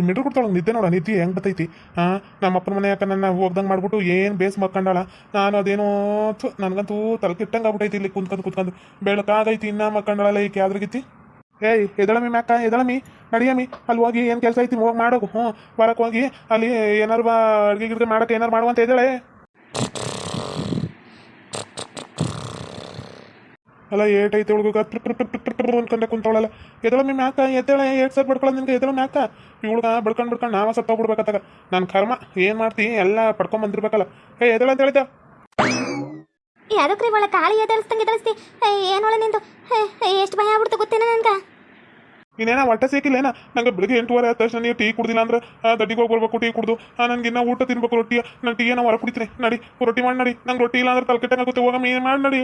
ಈ ಮಿಡ್ರು ಕೊಡ್ತಾಳೆ ನಿದ್ದೆ ನೋಡ ನಿದ್ದೆ ಹೆಂಗ್ ಬರ್ತೈತಿ? ಹಾ ನಮ್ಮ ಅಪ್ಪನ ಮನೆ ಯಾಕ ನನ್ನ ಹೋಗ್ದಂಗ್ ಮಾಡ್ಬಿಟ್ಟು ಏನ್ ಬೇಸ್ ಮಕ್ಕಂಡಾಳ? ನಾನು ಅದೇನೋ ನನಗಂತೂ ತಲೆ ಕೆಟ್ಟಂಗೆ ಆಗ್ಬಿಟ್ಟೈತಿ ಇಲ್ಲಿ ಕುಂತ್ಕೊಂಡು ಕುತ್ಕೊಂಡು ಬೆಳಕಾಗೈತಿ ಇನ್ನ ಮಕ್ಕಂಡಾಳ ಈಕೆ ಕ್ಯಾದ್ರಗಿತ್ತಿ ಏಯ್, ಎದಳಮಿ ಮ್ಯಾಕ, ಎದಳಮಿ? ನಡಿಯಮಿ ಅಲ್ಲಿ ಹೋಗಿ ಏನು ಕೆಲಸ ಐತಿ, ಹೋಗಿ ಮಾಡೋಗು ಹ್ಞೂ ಹೋಗಿ ಅಲ್ಲಿ ಏನಾರು ಬಾ ಅಡ್ಗೆ ಗಿಡ್ಗೆ ಮಾಡಕ್ಕೆ ಏನಾರು ಮಾಡುವಂತ ಎದಳೆ ಅಲ್ಲ ಏಟ್ ಐತೆ ಹುಡುಗ ಅನ್ಕೊಂಡೆ ಕುಂತವಳಲ್ಲ. ಎದಳ ನಿಮ್ಮ ಯಾಕ ಎದ್ದಳ ಏಟ್ ಸರ್ ಬಡ್ಕೊಳ್ಳೋದು ನಿನ್ಗೆ? ಎದಳ ಯಾಕ ಹುಡುಗ ಬಡ್ಕೊಂಡು ಬಡ್ಕೊಂಡು ನಾವ ಸತ್ತ ಸತ್ತೋಗ್ಬಿಡ್ಬೇಕತ್ತಾಗ ನನ್ನ ಕರ್ಮ ಏನ್ ಮಾಡ್ತಿ? ಎಲ್ಲ ಪಡ್ಕೊಂಡ್ ಬಂದಿರ್ಬೇಕಲ್ಲ. ಏ ಎದಳ ಅಂತ ಹೇಳಿದ್ದ ಯಾವ್ದಕ್ರಿ ಒಳ ಕಾಳಿ ಎದಳಿಸ್ದಂಗೆ ಎದಳಿಸ್ತಿ ಏನೊಳ ನಿಂದು? ಎಷ್ಟು ಭಯ ಆಗ್ಬಿಡ್ತು ಗೊತ್ತೇನ ನನ್ಗೆ? ಇನ್ನೇನ ಹೊಟ್ಟೆ ಸೇಕಿಲ್ಲೇನ ನಂಗೆ ಬೆಳಿಗ್ಗೆ ಎಂಟುವರೆ ಆದ ತಕ್ಷಣ ನೀವು ಟೀ ಕುಡ್ದಿಲ್ಲ ಅಂದ್ರೆ ದಡ್ಡಿಗೆ ಹೋಗಿ ಬರ್ಬೇಕು ಟೀ ಕುಡ್ದು. ನನಗೆ ಇನ್ನ ಊಟ ತಿನ್ಬೇಕು ರೊಟ್ಟಿ ನಾನು ಟೀ ಏನೋ ಹೊರ ಕುಡಿತೀನಿ ನಡಿ ರೊಟ್ಟಿ ಮಾಡಿ ನಡಿ. ನಂಗೆ ರೊಟ್ಟಿ ಇಲ್ಲ ಅಂದ್ರೆ ಕೆಟ್ಟಂಗಾಗುತ್ತೆ ಹೋಗಮ್ಮ ಏನು ಮಾಡಿ ನಡಿ.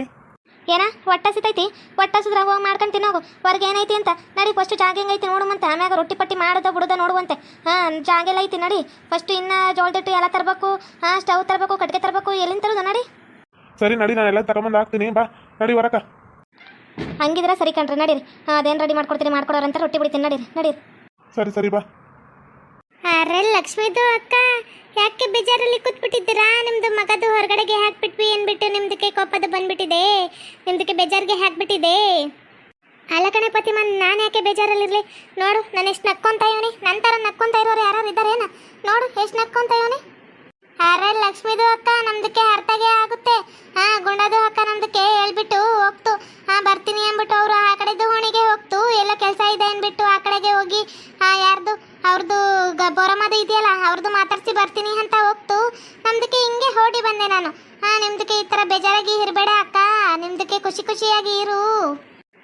ಏನ? ಹೊಟ್ಟೆ ಸಿತೈತಿ ಹೊಟ್ಟೆ ಸಿದ್ರ ಹೋಗಿ ಮಾಡ್ಕೊಂಡು ತಿನ್ನೋಗು ಹೊರಗೆ ಏನೈತಿ ಅಂತ? ನಡಿ ಫಸ್ಟ್ ಜಾಗ ಹೆಂಗೈತಿ ನೋಡುವಂತ ಆಮ್ಯಾಗ ರೊಟ್ಟಿ ಪಟ್ಟಿ ಮಾಡೋದ ಬಿಡೋದ ನೋಡುವಂತೆ. ಹಾಂ ಜಾಗ ಎಲ್ಲ ಐತಿ ನಡಿ. ಫಸ್ಟ್ ಇನ್ನ ಜೋಳದಿಟ್ಟು ಎಲ್ಲ ತರಬೇಕು. ಹಾಂ ಸ್ಟವ್ ತರಬೇಕು ಕಟ್ಗೆ ತರಬೇಕು. ಎಲ್ಲಿಂದ ತರೋದು ನಡಿ. ಸರಿ ನಡಿ ನಾನು ಎಲ್ಲ ತಗೊಂಬಂದು ಹಾಕ್ತೀನಿ. ಬಾ ನಡಿ ಹೊರಕ. ಹಂಗಿದ್ರೆ ಸರಿ ಕಣ್ರಿ ನಡೀರಿ. ಅದೇನು ರೆಡಿ ಮಾಡ್ಕೊಡ್ತೀನಿ ಮಾಡ್ಕೊಡೋರಂತ ರೊಟ್ಟಿ ಬಿಡ್ತೀನಿ ನಡೀರಿ ನಡೀರಿ. ಸರಿ ಸರಿ ಬಾ. ಅರೆ ಲಕ್ಷ್ಮೀದು ಅಕ್ಕ, ಯಾಕೆ ಬೇಜಾರಲ್ಲಿ ಕೂತ್ಬಿಟ್ಟಿದ್ದೀರಾ? ನಿಮ್ದು ಮಗದು ಹೊರಗಡೆಗೆ ಹಾಕ್ಬಿಟ್ವಿ ಅಂದ್ಬಿಟ್ಟು ನಿಮ್ದಕ್ಕೆ ಕೋಪದ ಬಂದ್ಬಿಟ್ಟಿದೆ. ನಿಮ್ದಕ್ಕೆ ಬೇಜಾರಿಗೆ ಹಾಕ್ಬಿಟ್ಟಿದೆ. ಅಲ್ಲ ಕಣೆ ಪತಿಮ ನಾನು ಯಾಕೆ ಬೇಜಾರಲ್ಲಿರಲಿ? ನೋಡು, ನಾನು ಎಷ್ಟು ನಕ್ಕೊಂತ ಇವನಿ. ನಂತರ ನಕ್ಕೊಂತ ಇರೋರು ಯಾರು ಇದ್ದಾರೇನ ನೋಡು, ಎಷ್ಟು ನಕ್ಕೊಂತ ಇವನಿ. ಅರೆ ಲಕ್ಷ್ಮೀದು ಅಕ್ಕ, ನಮ್ದಕ್ಕೆ ಅರ್ಥಗೆ ಆಗುತ್ತೆ. ಹಾ, ಗುಂಡದು ಅಕ್ಕ ನಮ್ದಕ್ಕೆ ಹೇಳ್ಬಿಟ್ಟು ಹೋಗ್ತು. ಹಾ, ಬರ್ತೀನಿ ಅಂದ್ಬಿಟ್ಟು ಅವರು ಆ ಕಡೆದು ಹೋಣಿಗೆ ಹೋಗ್ತು. ಎಲ್ಲ ಕೆಲಸ ಇದೆ ಅಂದ್ಬಿಟ್ಟು ಆ ಕಡೆಗೆ ಹೋಗಿ ಅವ್ರದ್ದು ಬೋರಮ್ಮದ ಇದೆಯಲ್ಲ ಅವ್ರದ್ದು ಮಾತಾಡ್ಸಿ ಬರ್ತೀನಿ ಅಂತ ಹೋಗ್ತು. ನಮ್ದಕ್ಕೆ ಹಿಂಗೆ ಹೋಡಿ ಬಂದೆ ನಾನು. ಹಾ ನಿಮ್ದಕ್ಕೆ ಈ ಥರ ಬೇಜಾರಾಗಿ ಇರಬೇಡ ಅಕ್ಕ. ನಿಮ್ದಕ್ಕೆ ಖುಷಿ ಖುಷಿಯಾಗಿ ಇರು.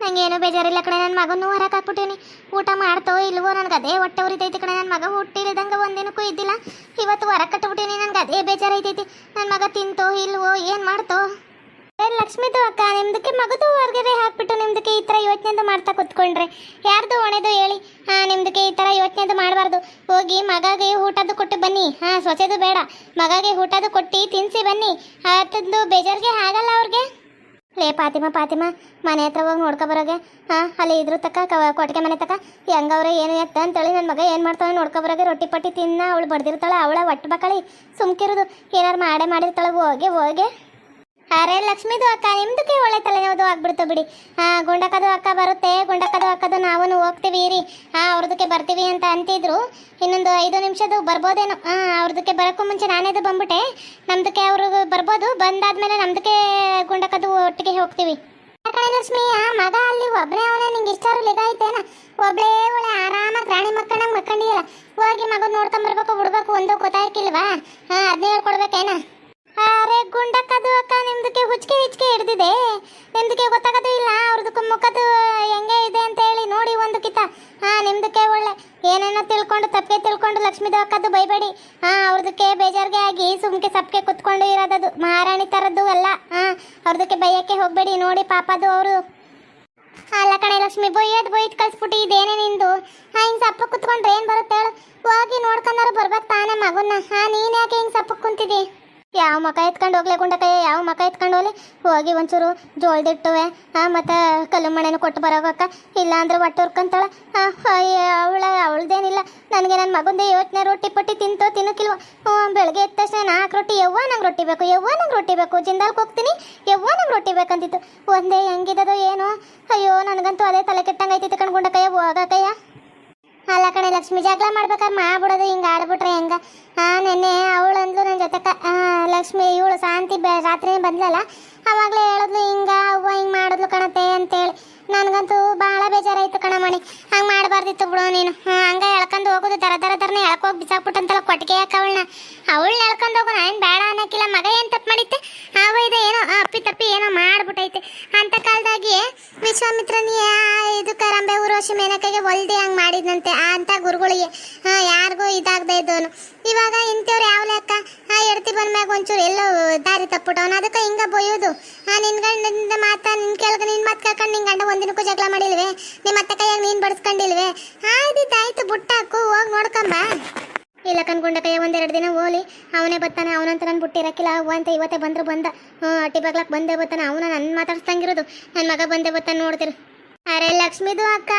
ನಂಗೇನು ಬೇಜಾರಿಲ್ಲ ಕಣೆ ನನ್ನ ಮಗನೂ ಹೊರಗೆ ಹಾಕ್ಬಿಟ್ಟಿನಿ. ಊಟ ಮಾಡ್ತೋ ಇಲ್ವೋ, ನನಗೆ ಅದೇ ಹೊಟ್ಟೆ ಉರಿತೈತಿ ಕಣೆ. ನನ್ನ ಮಗ ಹುಟ್ಟಿಲ್ದಂಗೆ ಒಂದಿನಕ್ಕೂ ಇದ್ದಿಲ್ಲ. ಇವತ್ತು ಹೊರಗೆ ಕಟ್ಬಿಟ್ಟಿನಿ, ನನಗೆ ಅದೇ ಬೇಜಾರೈತೈತಿ ನನ್ನ ಮಗ ತಿಂತೋ ಇಲ್ವೋ, ಏನು ಮಾಡ್ತೋ? ಲಕ್ಷ್ಮಿದು ಅಕ್ಕ, ನಿಮ್ದಕ್ಕೆ ಮಗದು ಹೊರಗಡೆ ಹಾಕ್ಬಿಟ್ಟು ನಿಮ್ದಕ್ಕೆ ಈ ಥರ ಯೋಚನೆದು ಮಾಡ್ತಾ ಕುತ್ಕೊಂಡ್ರೆ? ಯಾರ್ದು ಒಣೆದು ಹೇಳಿ? ಹಾಂ, ನಿಮ್ದಕ್ಕೆ ಈ ಥರ ಯೋಚನೆದು ಮಾಡಬಾರ್ದು. ಹೋಗಿ ಮಗಗೆ ಊಟದ್ದು ಕೊಟ್ಟು ಬನ್ನಿ. ಹಾಂ, ಸೊಸೆದು ಬೇಡ. ಮಗಗೆ ಊಟದ್ದು ಕೊಟ್ಟು ತಿನ್ಸಿ ಬನ್ನಿ. ಅತ್ತದ್ದು ಬೇಜಾರಿಗೆ ಆಗಲ್ಲ ಅವ್ರಿಗೆ? ಲೇ ಪಾತಿಮ ಪಾತಿಮ, ಮನೆ ಹತ್ರ ಹೋಗಿ ನೋಡ್ಕೊ ಬರೋಗೆ. ಹಾಂ, ಅಲ್ಲಿ ಇದ್ರ ತಕ್ಕ ಕೊಟ್ಟಿಗೆ ಮನೆ ತಕ್ಕ. ಹೆಂಗವ್ರೆ ಏನು ಎತ್ತ ಅಂತೇಳಿ ನನ್ನ ಮಗ ಏನು ಮಾಡ್ತಾವೆ ನೋಡ್ಕೊ ಬರೋಗೆ. ರೊಟ್ಟಿ ಪಟ್ಟಿ ತಿನ್ನ, ಅವಳು ಬಡ್ದಿರ್ತಾಳೆ, ಅವಳ ಒಟ್ಟು ಬಕ್ಕಳಿ ಸುಮ್ಕಿರೋದು. ಏನಾರು ಮಾಡೇ ಮಾಡಿರ್ತಾಳೆ, ಹೋಗಿ ಹೋಗಿ. ಅರೆ, ಲಕ್ಷ್ಮಿದು ಅಕ್ಕ, ನಿಮ್ದಕ್ಕೆ ಒಳ್ಳೆ ತಲೆನೋದು ಆಗ್ಬಿಡ್ತು ಬಿಡಿ. ಗುಂಡಕ್ಕದು ಅಕ್ಕ ಬರುತ್ತೆ ಗುಂಡಕ್ಕದು ಅಕ್ಕದು ನಾವು ಹೋಗ್ತೀವಿ ರೀ ಹಾ ಅವ್ರದಕ್ಕೆ ಬರ್ತೀವಿ ಅಂತ ಅಂತಿದ್ರು. ಇನ್ನೊಂದು ಐದು ನಿಮಿಷದ್ದು ಬರ್ಬೋದೇನೋ. ಹಾ ಅವ್ರದಕ್ಕೆ ಬರೋಕ್ಕೂ ಮುಂಚೆ ನಾನೇದು ಬಂದ್ಬಿಟ್ಟೆ. ನಮ್ದಕ್ಕೆ ಅವರು ಬರ್ಬೋದು, ಬಂದಾದ್ಮೇಲೆ ನಮ್ದಕ್ಕೆ ಗುಂಡಕ್ಕದು ಒಟ್ಟಿಗೆ ಹೋಗ್ತೀವಿ. ಲಕ್ಷ್ಮಿ, ಆ ಮಗ ಅಲ್ಲಿ ಒಬ್ಬನೇ ಅವನೇ, ನಿಂಗೆ ಇಷ್ಟಾರು ಲಿಗ ಐತೇನ? ಒಬ್ಳೇ ಒಳ್ಳೆ ಆರಾಮಾಗಿ ರಾಣಿ ಮಕ್ಕಳಂಗೆ ಮಕ್ಕಂಡಿಯಲ್ಲ ಹೋಗಿ ಮಗನ ನೋಡ್ಕೊಂಬರ್ಬೇಕು ಬಿಡ್ಬೇಕು, ಒಂದು ಗೊತ್ತಾಯ್ಕಿಲ್ವಾ ಹಾ ಅದನ್ನೇ ಹೇಳ್ಕೊಡ್ಬೇಕೇನ? ಅರೆ ಗುಂಡಕ್ಕದು ಅಕ್ಕ, ನಿಮ್ದಕ್ಕೆ ಹುಚ್ಚಿಗೆ ಹಿಚ್ಕೆ ಹಿಡ್ದಿದೆ. ನಿಮ್ದಕ್ಕೆ ಗೊತ್ತಾಗೋದು ಇಲ್ಲ, ಅವ್ರದಕ್ಕೆ ಮುಖದ್ದು ಹೆಂಗೆ ಇದೆ ಅಂತ ಹೇಳಿ ನೋಡಿ ಒಂದು ಕಿತ. ಹಾ, ನಿಮ್ದಕ್ಕೆ ಒಳ್ಳೆ. ಏನೇನೋ ತಿಳ್ಕೊಂಡು, ತಪ್ಪಿಗೆ ತಿಳ್ಕೊಂಡು ಲಕ್ಷ್ಮೀದು ಅಕ್ಕದ್ದು ಬೈಬೇಡಿ. ಹಾ, ಅವ್ರದಕ್ಕೆ ಬೇಜಾರಿಗೆ ಆಗಿ ಸುಮ್ಕೆ ಸಪ್ಗೆ ಕುತ್ಕೊಂಡು ಇರೋದದು, ಮಹಾರಾಣಿ ಥರದ್ದು ಅಲ್ಲ. ಹಾ, ಅವ್ರದಕ್ಕೆ ಬೈಯಕ್ಕೆ ಹೋಗಬೇಡಿ, ನೋಡಿ ಪಾಪದು ಅವರು. ಅಲ್ಲ ಕಣೆ ಲಕ್ಷ್ಮಿ ಬೊಯ್ಯದ್ ಬೊಯ್ದು ಕಳ್ಸ್ಬಿಟ್ಟು, ಇದೇನೇ ನಿಂದು? ಹಿಂಗೆ ಸಪ್ಪ ಕುತ್ಕೊಂಡ್ರೆ ಏನು ಬರುತ್ತೆ ಹೇಳು. ಹೋಗಿ ನೋಡ್ಕೊಂಡಾರು ಬರ್ಬೇಕು ತಾನೇ ಮಗುನ ಹಾ, ನೀನು ಯಾಕೆ ಹಿಂಗೆ ಸಪ್ಪ ಕುಂತಿದ್ದಿ ಯಾವ ಮಕ ಎತ್ಕೊಂಡು ಹೋಗ್ಲೆ ಗುಂಡಕಯ್ಯ ಯಾವ ಮಕ ಎತ್ಕೊಂಡು ಹೋಗ್ಲಿ? ಹೋಗಿ ಒಂಚೂರು ಜೋಳದಿಟ್ಟುವೆ. ಮತ್ತು ಕಲ್ಲು ಮಣೆನೂ ಕೊಟ್ಟು ಬರೋಗಕ್ಕ ಇಲ್ಲ ಅಂದ್ರೆ ಹೊಟ್ಟೆ ಉರ್ಕೊಂತಾಳೆ ಅವಳ, ಅವಳದೇನಿಲ್ಲ. ನನಗೆ ನನ್ನ ಮಗಂದೇ ಯೋಚನೆ ರೊಟ್ಟಿ ಪಟ್ಟಿ ತಿಂತೋ ತಿನ್ನೋಕಿಲ್ವ ಹ್ಞೂ ಬೆಳಗ್ಗೆ ಎದ್ದ ತಕ್ಷಣ ನಾಲ್ಕು ರೊಟ್ಟಿ, ಯವ್ವ ನಂಗೆ ರೊಟ್ಟಿ ಬೇಕು, ಯವ್ವ ನಂಗೆ ರೊಟ್ಟಿ ಬೇಕು? ಜಿಂದಾಲ್ಗೆ ಹೋಗ್ತೀನಿ, ಯವ್ವ ನಂಗೆ ರೊಟ್ಟಿ ಬೇಕಂತಿತ್ತು. ಒಂದೇ ಹೆಂಗಿದದೋ ಏನು. ಅಯ್ಯೋ, ನನಗಂತೂ ಅದೇ ತಲೆ ಕೆಟ್ಟಂಗೆ ಐತಿ ಗುಂಡಕಯ್ಯ ಹೋಗಕ್ಕಯ್ಯ ಅಲ್ಲ ಕಣೆ, ಲಕ್ಷ್ಮಿ ಜಗಳ ಮಾಡ್ಬೇಕಾದ್ರೆ ಮಾಡ್ಬಿಡೋದು ಹಿಂಗೆ ಆಡ್ಬಿಟ್ರೆ ಹೆಂಗ? ನೆನ್ನೆ ಅವಳು ಅಂದ್ಲು ನನ್ನ ಜೊತೆ ಲಕ್ಷ್ಮಿ, ಇವಳು ಶಾಂತಿ ಬೆ ರಾತ್ರಿ ಬಂದ್ಲಲ್ಲ? ಅವಾಗಲೇ ಹೇಳಿದ್ಲು, ಹಿಂಗೆ ಅವ್ವ ಹಿಂಗೆ ಮಾಡಿದ್ಲು ಕಣತೆ ಅಂತೇಳಿ. ನನಗಂತೂ ಭಾಳ ಬೇಜಾರಾಯ್ತು ಕಣಮಣಿ. ಹಂಗೆ ಮಾಡಬಾರ್ದಿತ್ತು ಬಿಡು ನೀನು. ಹಂಗೆ ಎಳ್ಕೊಂಡು ಹೋಗೋದು ದರ ದರ ದರನೇ ಎಳ್ಕೋಗಿ ಬಿಸಾಕ್ಬಿಟ್ಟಂತಲ್ಲ ಕೊಟ್ಟಿಗೆ ಅವಳನ್ನ ಅವಳನ್ನ ಎಳ್ಕೊಂಡು ಹೋಗೋ ನಾನು ಬೇಡ ಅನ್ನೋಕ್ಕಿಲ್ಲ ಮಗ ಏನು ತಪ್ಪು ಮಾಡಿತ್ತೆ? ಅವ ಇದೆ, ಏನೋ ಅಪ್ಪಿ ತಪ್ಪಿ ಏನೋ ಮಾಡ್ಬಿಟ್ಟೈತೆ. ಅಂತ ಕಾಲದಾಗಿ ವಿಶ್ವಾಮಿತ್ರನಿ ಇದು ಕರಂಬೆ ಊರ್ವಶಿ ಮೇನಕೆಗೆ ಒಲ್ದಿ ಹಂಗೆ ಮಾಡಿದಂತೆ ಅಂತ ಗುರುಗಳಿಗೆ ಯಾರಿಗೂ ಇದಾಗದೆ ಇದ್ದವನು ಇವಾಗ ಇಂಥವ್ರು ಯಾವ ಲೆಕ್ಕ ಆ ಬಂದ ಮ್ಯಾಗ ಒಂಚೂರು ಎಲ್ಲೋ ದಾರಿ ತಪ್ಪುಟವನ ಅದಕ್ಕೆ ಹಿಂಗ ಬೊಯ್ಯೋದು. ಆ, ನಿನ್ ಗಂಡನಿಂದ ಮಾತ, ನಿನ್ ಕೇಳ್ಕ ನಿನ್ ಮಾತ್ ಕೇಳ್ಕೊಂಡು ನಿನ್ ಗಂಡ ಒಂದಿನಕ್ಕೂ ಜಗಳ ಮಾಡಿಲ್ವೇ? ನಿಮ್ಮ ಅತ್ತೆ ಕೈಯಾಗ ನೀನ್ ಬಡಿಸ್ಕೊಂಡಿಲ್ವೇ? ಆಯ್ತು ಬುಟ್ಟಾಕು, ಹೋಗಿ ನೋಡ್ಕೊಂಬ. ಇಲ್ಲ ಗುಂಡ ಕೈ ಒಂದೆರಡು ದಿನ ಹೋಲಿ ಅವನೇ ಬರ್ತಾನೆ, ಅವನಂತ ನಾನು ಬುಟ್ಟಿರಕ್ಕಿಲ್ಲ ಅಂತ ಇವತ್ತೇ ಬಂದ್ರು ಬಂದ. ಹ್ಞೂ ಅಟ್ಟಿ ಬಗ್ಲಕ್ಕೆ ಬಂದೇ ಬರ್ತಾನೆ. ಅವನ ನನ್ನ ಮಾತಾಡ್ಸ್ದಂಗಿರೋದು. ನನ್ನ ಮಗ ಬಂದೇ ಬರ್ತಾನೆ ನೋಡ್ತಿರು. ಅರೆ ಲಕ್ಷ್ಮಿದು ಅಕ್ಕ,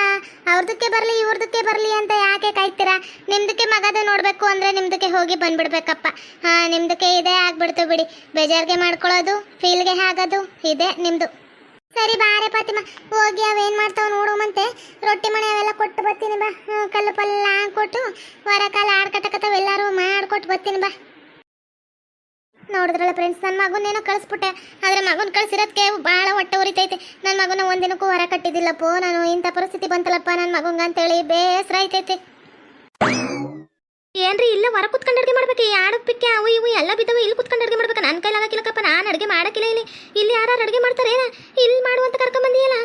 ಅವ್ರದಕ್ಕೆ ಬರಲಿ, ಇವ್ರದಕ್ಕೆ ಬರಲಿ ಅಂತ ಯಾಕೆ ಕಾಯ್ತೀರಾ? ನಿಮ್ದಕ್ಕೆ ಮಗದ ನೋಡಬೇಕು ಅಂದ್ರೆ ನಿಮ್ದಕ್ಕೆ ಹೋಗಿ ಬಂದ್ಬಿಡ್ಬೇಕಪ್ಪ. ಹಾ, ನಿಮ್ದಕ್ಕೆ ಇದೇ ಆಗ್ಬಿಡ್ತು ಬಿಡಿ. ಬೇಜಾರ್ಗೆ ಮಾಡ್ಕೊಳ್ಳೋದು, ಫೀಲ್ಗೆ ಆಗೋದು ಇದೆ ನಿಮ್ದು. ಸರಿ ಬಾರೆ ಪಾತಿಮ್ಮ ಹೋಗಿ ಅವೇನ್ ಮಾಡ್ತಾವ ಮತ್ತೆ. ರೊಟ್ಟಿ ಮನೆ ಅವೆಲ್ಲ ಕೊಟ್ಟು ಬರ್ತೀನಿ ಬಾ. ಕಲ್ಲು ಪಲ್ಲ ಹಾಕೊಟ್ಟು ಹೊರ ಕಾಲ ಎಲ್ಲರೂ ಮಾಡ್ಕೊಟ್ಟು ಬರ್ತೀನಿ ಬಾ. ನೋಡಿದ್ರಲ್ಲ ಫ್ರೆಂಡ್ಸ್ ನನ್ನ ಮಗನೇನೋ ಕಳಿಸ್ಬಿಟ್ಟೆ. ಆದ್ರೆ ಮಗನ ಕಳಿಸಿರೋದಕ್ಕೆ ಭಾಳ ಹೊಟ್ಟೆ ಉರಿತೈತೆ. ನನ್ನ ಮಗನ ಒಂದಿನಕ್ಕೂ ಹೊರ ಕಟ್ಟಿದ್ದಿಲ್ಲಪ್ಪೋ. ನಾನು ಇಂಥ ಪರಿಸ್ಥಿತಿ ಬಂತಲ್ಲಪ್ಪ ನನ್ನ ಮಗಂಗ ಅಂತೇಳಿ ಬೇಸರ ಐತೈತೆ. ಏನ್ರಿ, ಇಲ್ಲ ಹೊರ ಕುತ್ಕೊಂಡು ಅಡುಗೆ ಮಾಡ್ಬೇಕು. ಆಡು ಪಿಕ್ಕೆ, ಅವು ಇವು, ಎಲ್ಲ ಬಿದ್ದವು, ಇಲ್ಲಿ ಕುತ್ಕೊಂಡು ಅಡುಗೆ ಮಾಡ್ಬೇಕು. ನನ್ನ ಕೈಲಾಗಿಲ್ಲಕ್ಕಪ್ಪ ನಾನು ಅಡುಗೆ ಮಾಡಕ್ಕಿಲ್ಲ ಇಲ್ಲಿ. ಇಲ್ಲಿ ಯಾರು ಅಡುಗೆ ಮಾಡ್ತಾರೆ ಇಲ್ಲಿ ಮಾಡುವಂತ ಕರ್ಕೊಂಬಂದಿಯಲ್ಲ?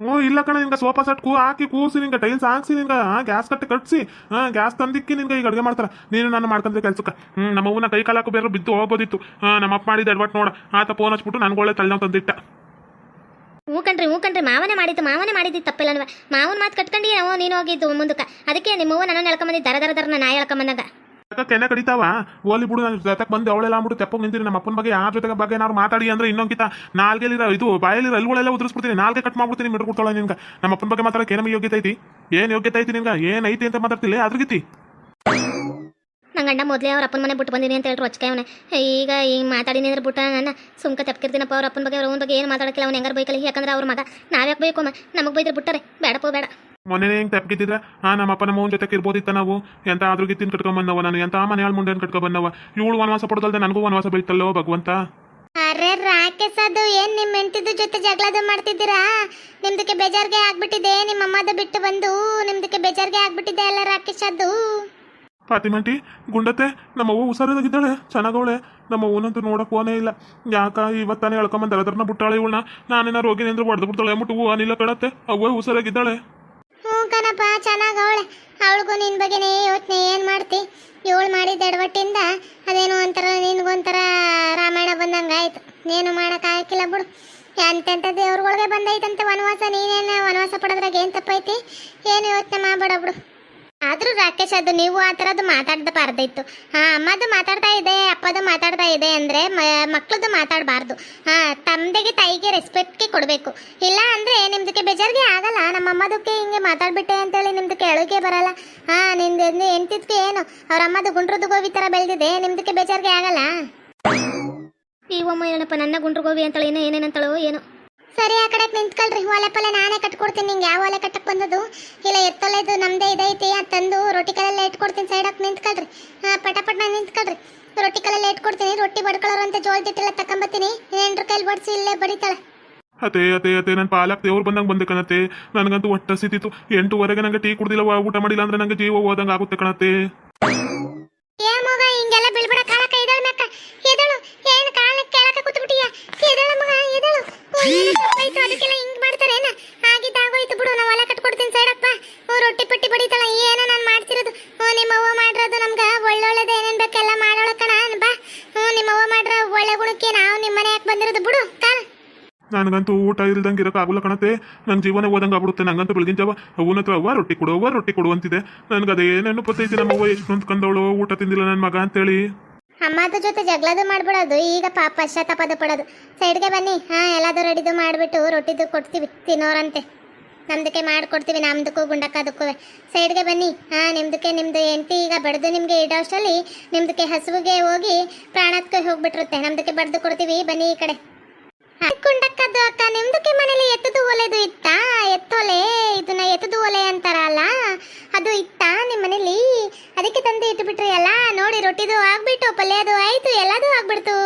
ಹ್ಞೂ, ಇಲ್ಲ ಕಣ, ನಿನ್ಗೆ ಸೋಫಾ ಸೆಟ್ ಕೂ ಹಾಕಿ ಕೂರಿಸಿ ನಿನ್ಗೆ ಟೈಲ್ಸ್ ಹಾಕ್ಸಿ ನಿನ್ಗೆ ಗ್ಯಾಸ್ ಕಟ್ಟಿ ಕಟ್ಸಿ ಹಾಂ ಗ್ಯಾಸ್ ತಂದಿಕ್ಕಿ ನಿನ್ಗೆ ಈಗ ಅಡುಗೆ ಮಾಡ್ತಾರೆ. ನೀನು ನಾನು ಮಾಡ್ಕೊಂಡ್ರೆ ಕೆಲ್ಸಕ್ಕೆ. ಹ್ಞೂ ನಮ್ಮ ಅವ್ವನ ಕೈ ಕಾಲಾಕು ಬೇರೆ ಬಿದ್ದು ಹೋಗ್ಬೋದಿತ್ತು. ಹಾಂ ನಮ್ಮ ಅಪ್ಪ ಮಾಡಿದ ಎಡ್ವಟ್ ನೋಡ. ಆತ ಫೋನ್ ಹಚ್ಬಿಟ್ಟು ನನ್ಗೆ ಒಳ್ಳೆ ತಲೆನೋವು ತಂದಿಟ್ಟ. ಹ್ಞೂ ಕಣ್ರಿ ಹ್ಞೂ ಕಣ್ರಿ. ಮಾವನೇ ಮಾಡಿದ್ದು ಮಾವನೇ ಮಾಡಿದ್ದು ತಪ್ಪಿಲ್ಲ ಮಾವನ ಮಾತು ಕಟ್ಕೊಂಡು ನೀನು ಹೋಗಿದ್ದು ಮುಂದಕ್ಕೆ. ಅದಕ್ಕೆ ನಿಮ್ಮವ್ವ ನನ್ನ ಎಳ್ಕೊಂಬಂದಿ ದರ ದರ ದರ ನಾ ಎಳ್ಕೊಂಬಂದಾಗ. ಕೆನೆ ಕಡಿತಾವ? ಓಲಿ ಬಿಡು ನನ್ನ ಜೊತೆಗೆ ಬಂದು ಅವಳೆಲ್ಲ ಅಂದ್ಬಿಟ್ಟು ತೆಪ್ಪಗೆ ನಿಂತೀನಿ ನಮ್ಮ ಅಪ್ಪನ ಬಗ್ಗೆ ಯಾರ ಜೊತೆಗೆ ಬಗ್ಗೆ ಏನಾದ್ರು ಮಾತಾಡಿ ಅಂದ್ರೆ ಇನ್ನೊಂಕಿತ ನಾಲ್ಗೆಲಿರೋ ಇದು ಬಾಯಲ್ಲಿ ಅಲ್ಗಳೆಲ್ಲ ಉದುರಿಸ್ಬಿಡ್ತೀನಿ. ನಾಲ್ಕೇ ಕಟ್ ಮಾಡ್ಬಿಡ್ತೀನಿ ಮಿಡ್ಕೊಡ್ತಾಳೆ ನಿನ್ಗೆ. ನಮ್ಮ ಅಪ್ಪನ ಬಗ್ಗೆ ಮಾತಾಡಕ್ಕೆ ಏನಮ್ಮ ಯೋಗ್ಯತೆ ಐತಿ? ಏನು ಯೋಗ್ಯತೆ ಐತಿ ನಿನ್ಗೆ? ಏನ್ ಐತಿ ಅಂತ ಮಾತಾಡ್ತಿಲ್ಲ? ಅದ್ರಗಿತಿ ನನ್ನ ಗಂಡ ಮೊದಲೇ ಅವ್ರ ಅಪ್ಪನ ಮನೆ ಬಿಟ್ಟು ಬಂದಿನಿ ಅಂತ ಹೇಳಿ ರೊಚ್ಕೆ ಅವನೇ. ಈಗ ಈ ಮಾತಾಡಿನಿ ಅಂದ್ರೆ ಬಿಟ್ಟ ನನ್ನ ಸುಮ್ಕ ತಪ್ಪಿರ್ತೀನಪ್ಪ ಅವ್ರ ಅಪ್ಪನ ಬಗ್ಗೆ ಅವ್ರ ಬಗ್ಗೆ ಏನು ಮಾತಾಡಕ್ಕಿಲ್ಲ ಅವ್ನು ಹೆಂಗಾರ ಬೈಕಲ್ಲ. ಯಾಕಂದ್ರೆ ಅವ್ರ ಮಗ, ನಾವ್ಯಾಕೆ ಬೇಕು ನಮಗೆ ಬೈದ್ರೆ ಬಿಟ್ಟರೆ, ಬೇಡಪ್ಪ, ಬೇಡ. ಮೊನ್ನೆ ಹೆಂಗೆ ತೆಪ್ಗಿದ್ದಿದ್ರೆ ಹಾ ನಮ್ಮ ಅಪ್ಪ ನಮ್ಮ ಜೊತೆಗೆ ಇರ್ಬೋದಿತ್ತ ನಾವು? ಎಂತ ಆದ್ರೂ ಗಿತ್ತಿನ ಕಟ್ಕೊಂಡ್ ಬಂದವ ನಾನು ಎಂತ ಮನೆ ಹಾಳು ಮುಂದೆ ಕಟ್ಕೊಂಡ್ ಬಂದವ ಇವಳು ವನವಾಸ ಪಡೋದಲ್ದೆ ನನಗೂ ವನವಾಸ ಬೀಳ್ತಲ್ಲೋ ಭಗವಂತ? ಅರೆ ರಾಕೇಶ್ ಅದು ಏನ್ ನಿಮ್ಮ ಹೆಂಡತಿದ್ದು ಜೊತೆ ಜಗಳದು ಮಾಡ್ತಿದ್ದೀರಾ? ನಿಮ್ದಕ್ಕೆ ಬೇಜಾರ್ಗೆ ಆಗ್ಬಿಟ್ಟಿದೆ ನಿಮ್ಮ ಅಮ್ಮದ ಬಿಟ್ಟು ಬಂದು ನಿಮ್ದಕ್ಕೆ ಬೇಜಾರ್ಗೆ ಆಗ್ಬಿಟ್ಟಿದೆ ಅಲ್ಲ ರಾಕೇಶ್ ಅದು? ಫಾತಿಮಂಟಿ ಗುಂಡತೆ ನಮ್ಮ ಅವ್ವ ಹುಷಾರಾಗಿದ್ದಾಳೆ ಚೆನ್ನಾಗವಳೆ. ನಮ್ಮ ಅವನಂತೂ ನೋಡಕ್ ಹೋನೇ ಇಲ್ಲ. ಯಾಕ ಇವತ್ತಾನೆ ಹೇಳ್ಕೊಂಬಂದ್ರೆ ಅದ್ರನ್ನ ಬಿಟ್ಟಾಳೆ ಇವಳನ್ನ ನಾನೇನಾರು ಹೋಗಿ ಅಂದ್ರೆ ಹೊಡೆದು ಬಿಡ್ತಾಳೆ ಅಂದ್ಬಿಟ್ಟು ಹೂ ಅನಿಲ್ಲ ಕಡತ್ತೆ ಅವ್ವ ಹುಷಾರಾಗಿದ್ದಾಳೆ. ಕಣಪ್ಪ, ಚೆನ್ನಾಗ್ ಅವಳೆ. ಅವಳಿಗೂ ನಿನ್ ಬಗ್ಗೆನೇ ಯೋಚನೆ, ಏನ್ ಮಾಡ್ತಿ? ಇವಳು ಮಾಡಿದ ಎಡವಟ್ಟಿಂದ ಅದೇನೋ ಒಂಥರ, ನಿನ್ಗೊಂಥರ ರಾಮಾಯಣ ಬಂದಂಗ ಆಯ್ತು. ನೀನು ಮಾಡಕ್ ಆಗಿಲ್ಲ ಬಿಡು. ಎಂತೆಂಥ ದೇವ್ರಗಳಿಗೆ ಬಂದೈತಂತೆ ವನವಾಸ, ನೀನೇನು ವನವಾಸ ಪಡೋದ್ರಾಗ ಏನ್ ತಪ್ಪೈತಿ? ಏನು ಯೋಚನೆ ಮಾಡಬೇಡ ಬಿಡು. ಆದ್ರೂ ರಾಕೇಶ್, ಅದು ನೀವು ಆ ಥರದ್ದು ಮಾತಾಡ್ದ ಹಾಂ, ಅಮ್ಮದು ಮಾತಾಡ್ತಾ ಇದೆ, ಅಪ್ಪದು ಮಾತಾಡ್ತಾ ಇದೆ ಅಂದ್ರೆ ಮಕ್ಳದ್ದು ಮಾತಾಡಬಾರ್ದು. ಹಾ, ತಂದೆಗೆ ತಾಯಿಗೆ ರೆಸ್ಪೆಕ್ಟ್ಗೆ ಕೊಡಬೇಕು. ಇಲ್ಲ ಅಂದ್ರೆ ನಿಮ್ದಕ್ಕೆ ಬೇಜಾರಿಗೆ ಆಗಲ್ಲ ನಮ್ಮ ಅಮ್ಮದಕ್ಕೆ ಹಿಂಗೆ ಮಾತಾಡ್ಬಿಟ್ಟೆ ಅಂತೇಳಿ ನಿಮ್ದು ಕೇಳೋಕೆ ಬರಲ್ಲ. ಹಾ, ನಿಮ್ದು ಎಂತಿದ್ಕೆ ಏನು? ಅವ್ರ ಅಮ್ಮದು ಗುಂಡ್ರದ್ದು ಗೋವಿ ಥರ ಬೆಳೆದಿದೆ, ನಿಮ್ದಕ್ಕೆ ಬೇಜಾರಿಗೆ ಆಗಲ್ಲ? ಈ ಅಮ್ಮ ಏನಪ್ಪ, ನನ್ನ ಗುಂಡ್ರು ಗೋವಿ ಅಂತೇಳಿ ಏನೋ ಏನೇನಂತಳೋ ಏನು. ಸರಿ ಆ ಕಡೆ ನಿಂತ್ಕೊಳ್ರಿ. ಒಲೆ ಪಲ್ಲೆ ನಾನೇ ಕಟ್ಕೊಡ್ತೀನಿ. ನಿಂಗೆ ಯಾವ ಒಲೆ ಕಟ್ಟಕ್ಕೆ ಬಂದದು ಇಲ್ಲ ಎತ್ತೊಲೆದು ನಮ್ದೇ ಇದೈತಿ ಅದು ತಂದು ರೊಟ್ಟಿ ಕಲ್ಲೆಲ್ಲ ಇಟ್ಕೊಡ್ತೀನಿ. ಸೈಡಕ್ಕೆ ನಿಂತ್ಕೊಳ್ರಿ. ಹಾಂ ಪಟ ಪಟ ನಿಂತ್ಕೊಳ್ರಿ. ರೊಟ್ಟಿ ಕಲ್ಲೆಲ್ಲ ಇಟ್ಕೊಡ್ತೀನಿ. ರೊಟ್ಟಿ ಬಡ್ಕೊಳ್ಳೋರು ಅಂತ ಜೋಳದಿಟ್ಟೆಲ್ಲ ತಕೊಂಬತ್ತೀನಿ ಏನ್ರ ಕೈಲಿ ಬಡಿಸಿ ಇಲ್ಲೇ ಬಡಿತಾಳೆ. ಅದೇ ಅದೇ ಅದೇ. ನನ್ನ ಪಾಲಕ್ ದೇವ್ರು ಬಂದಂಗೆ ಬಂದೆ ಕಣತ್ತೆ. ನನಗಂತೂ ಹೊಟ್ಟೆ ಸಿತಿತ್ತು. ಎಂಟುವರೆಗೆ ನಂಗೆ ಟೀ ಕುಡ್ದಿಲ್ಲ ಊಟ ಮಾಡಿಲ್ಲ ಅಂದ್ರೆ ನಂಗೆ ಜೀವ ಹೋದಂಗೆ ಆಗುತ್ತೆ ಕಣತ್ತೆ. ಏ ಮಗ ಹಿಂಗೆಲ್ಲ ಬೀಳ್ಬೇಡ ಅದಕ್ಕೆಲ್ಲ ಹಿಂಗ್ ಮಾಡ್ತಾರೇನ? ಆಗಿದ್ದಾಗೋಯ್ತು ಬಿಡು, ನಾವು ಹೊಲ ಕಟ್ಕೊಡ್ತೀನಿ ಸೈಡಪ್ಪ ರೊಟ್ಟಿ ಪಟ್ಟಿ ಬಡಿತಾಳ ಏನೋ ನಾನು ಮಾಡ್ತಿರೋದು. ನಿಮ್ಮ ಅವ್ವ ಮಾಡಿರೋದು ನಮ್ಗೆ ಒಳ್ಳೊಳ್ಳೆದು ಏನೇನು ಬೇಕೆಲ್ಲ ಮಾಡೋಳ ಕಣ, ಬಾ. ಹ್ಞೂ, ನಿಮ್ಮ ಅವ್ವ ಮಾಡಿರೋ ಒಳ್ಳೆ ಗುಣಕ್ಕೆ ನಾವು ನಿಮ್ಮ ಮನೆ ಯಾಕೆ ಬಂದಿರೋದು ಬಿಡು, ಕಾಲ. ನನಗಂತೂ ಊಟ ಇಲ್ದಂಗೆ ಇರೋಕೆ ಆಗಲ್ಲ ಕಣತೆ. ನನ್ನ ಜೀವನ ಓದಂಗೆ ಆಗ್ಬಿಡುತ್ತೆ, ನಂಗಂತೂ ಬೆಳಗಿನ ಜಾವ. ಅವನ ಅವ್ವ, ರೊಟ್ಟಿ ಕೊಡು ಅವ್ವ, ರೊಟ್ಟಿ ಕೊಡು ಅಂತಿದೆ. ನನಗೆ ಅದೇನೇನು ಗೊತ್ತೈತಿ ನಮ್ಮ ಅವ್ವ ಎಷ್ಟು ಕಂದವಳು, ಊಟ ತಿಂದಿಲ್ಲ ನನ್ನ ಮಗ ಅಂತೇಳಿ. ಅಮ್ಮದ ಜೊತೆ ಜಗಳದು ಮಾಡ್ಬಿಡೋದು, ಈಗ ಪಾಪ ಪಶ್ಚಾತ್ತಾಪದ ಪಡೋದು. ಸೈಡ್ಗೆ ಬನ್ನಿ. ಹಾ ಎಲ್ಲದು ರೆಡಿದು ಮಾಡಿಬಿಟ್ಟು ರೊಟ್ಟಿದು ಕೊಡ್ತೀವಿ, ತಿನ್ನೋರಂತೆ. ನಮ್ದಕ್ಕೆ ಮಾಡಿಕೊಡ್ತೀವಿ, ನಮ್ದಕ್ಕೂ ಗುಂಡಕ್ಕದಕ್ಕೂ ಸೈಡ್ಗೆ ಬನ್ನಿ. ಹಾ, ನಿಮ್ದಕ್ಕೆ ನಿಮ್ದು ಎಂಟಿ ಈಗ ಬಡ್ದು ನಿಮಗೆ ಇಡೋ ಅಷ್ಟರಲ್ಲಿ ನಿಮ್ದಕ್ಕೆ ಹಸುವಿಗೆ ಹೋಗಿ ಪ್ರಾಣಕ್ಕೆ ಹೋಗಿಬಿಟ್ಟಿರುತ್ತೆ ನಮ್ದಕ್ಕೆ ಬಡ್ದು ಕೊಡ್ತೀವಿ, ಬನ್ನಿ ಈ ಕಡೆ. ಗುಂಡಕ್ಕದ್ದು ಅಕ್ಕ ನಿಮ್ದಕ್ಕೆ ಮನೇಲಿ ಎತ್ತದು ಒಲೆದು ಇತ್ತಾ? ಎತ್ತೊಲೆ ಇದನ್ನ ಎತ್ತದು ಒಲೆ ಅಂತಾರಲ್ಲ ಅದು ಇತ್ತಾ ನಿಮ್ಮ ಮನೇಲಿ? ಅದಕ್ಕೆ ತಂದು ಇಟ್ಬಿಟ್ರಿ ಅಲ್ಲ ನೋಡಿ ರೊಟ್ಟಿದು ಆಗ್ಬಿಟ್ಟು ಪಲ್ಯದು ಆಯ್ತು ಎಲ್ಲದೂ ಆಗ್ಬಿಡ್ತು.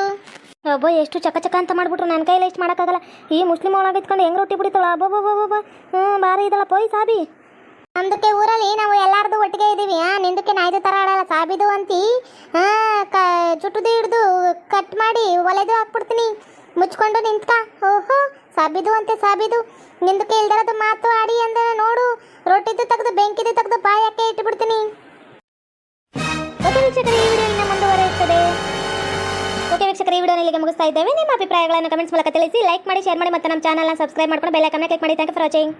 ಒಬ್ಬ ಎಷ್ಟು ಚಕ ಚಕ ಅಂತ ಮಾಡ್ಬಿಟ್ರು ನನ್ನ ಕೈಲಿ ಎಷ್ಟು ಮಾಡೋಕ್ಕಾಗಲ್ಲ. ಈ ಮುಸ್ಲಿಂ ಒಳಗೆ ಇತ್ಕೊಂಡು ಹೆಂಗೆ ರೊಟ್ಟಿ ಬಿಡಿತಾಳ? ಅಬ್ಬಬ್ಬಬ್ಬ ಹ್ಞೂ ಬಾರಿ ಇದಲ್ಲ ಪೋಯ್ ಸಾಬಿ. ನಮ್ದಕ್ಕೆ ಊರಲ್ಲಿ ನಾವು ಎಲ್ಲಾರ್ದು ಒಟ್ಟಿಗೆ ಇದೀವಿ ಹಾ ನಿಂದಕ್ಕೆ ನಾಯ್ದು ತರ ಆಡಲ್ಲ ಸಾಬಿದು ಅಂತಿ. ಹಾ ಕ ಚುಟ್ಟುದು ಹಿಡ್ದು ಕಟ್ ಮಾಡಿ ಒಲೆದು ಹಾಕ್ಬಿಡ್ತೀನಿ. ಮುಚ್ಕೊಂಡು ನಿಂತ್ಕ. ಓಹೋ, ಸಾಬಿದು ಅಂತೆ ಸಾಬಿದು. ನಿಂದು ಇಲ್ದಿರೋದು ಮಾತು ಆಡಿ ಅಂದ ನೋಡು, ರೊಟ್ಟಿದ್ದು ತೆಗೆದು ಬೆಂಕಿದ್ದು ತೆಗೆದು ಬಾಯಕ್ಕೆ ಇಟ್ಬಿಡ್ತೀನಿ. ಓಕೆ ವೀಕ್ಷಕರು, ಈ ಓಕೆ ವೀಕ್ಷಕರು, ಈ ವಿಡಿಯೋನ ಇಲ್ಲಿಗೆ ಮುಗಿಸ್ತಾ ಇದ್ದೇವೆ. ನಿಮ್ಮ ಅಭಿಪ್ರಾಯಗಳನ್ನು ಕಮೆಂಟ್ಸ್ ಮೂಲಕ ತಿಳಿಸಿ, ಲೈಕ್ ಮಾಡಿ, ಶೇರ್ ಮಾಡಿ ಮತ್ತು ನಮ್ಮ ಚಾನಲ್ನ ಸಬ್ಸ್ಕ್ರೈಬ್ ಮಾಡ್ಕೊಂಡು ಬೆಲ್ಲೈಕನ್ನ ಕ್ಲಿಕ್ ಮಾಡಿ. Thank for watching